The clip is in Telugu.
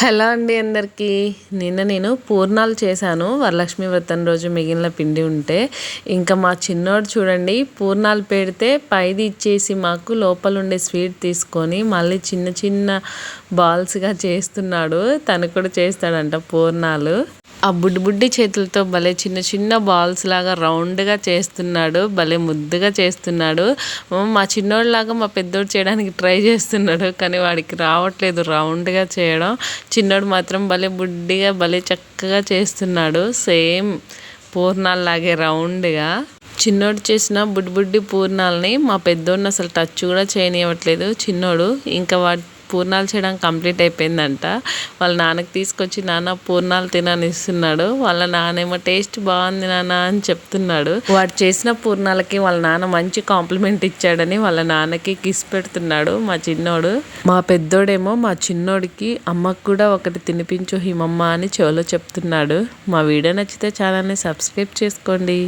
హలో అండి అందరికీ. నిన్న నేను పూర్ణాలు చేశాను. వరలక్ష్మి వ్రతం రోజు మిగిలిన పిండి ఉంటే ఇంకా మా చిన్నోడు చూడండి పూర్ణాలు పెడితే పైది ఇచ్చేసి మాకు లోపల ఉండే స్వీట్ తీసుకొని మళ్ళీ చిన్న చిన్న బాల్స్గా చేస్తున్నాడు. తను కూడా చేస్తాడంట పూర్ణాలు. ఆ బుడ్డి బుడ్డి చేతులతో భలే చిన్న చిన్న బాల్స్ లాగా రౌండ్గా చేస్తున్నాడు భలే ముద్దుగా చేస్తున్నాడు. మా చిన్నోడిలాగా మా పెద్దోడు చేయడానికి ట్రై చేస్తున్నాడు కానీ వాడికి రావట్లేదు రౌండ్గా చేయడం. చిన్నోడు మాత్రం భలే బుడ్డిగా భలే చక్కగా చేస్తున్నాడు సేమ్ పూర్ణాల్లాగే రౌండ్గా చిన్నోడు చేసిన బుడ్డి బుడ్డి పూర్ణాలని మా పెద్దోడిని అసలు టచ్ కూడా చేయనివ్వట్లేదు. చిన్నోడు ఇంకా వాడి పూర్ణాలు చేయడం కంప్లీట్ అయిపోయిందంట. వాళ్ళ నాన్నకి తీసుకొచ్చి నాన్న పూర్ణాలు తిననిస్తున్నాడు. వాళ్ళ నాన్నేమో టేస్ట్ బాగుంది నాన్న అని చెప్తున్నాడు. వాడు చేసిన పూర్ణాలకి వాళ్ళ నాన్న మంచి కాంప్లిమెంట్ ఇచ్చాడని వాళ్ళ నాన్నకి కిస్ పెడుతున్నాడు మా చిన్నోడు. మా పెద్దోడేమో మా చిన్నోడికి అమ్మకు కూడా ఒకటి తినిపించు హిమమ్మ అని చెవులో చెప్తున్నాడు. మా వీడియో నచ్చితే ఛానల్ని సబ్స్క్రైబ్ చేసుకోండి.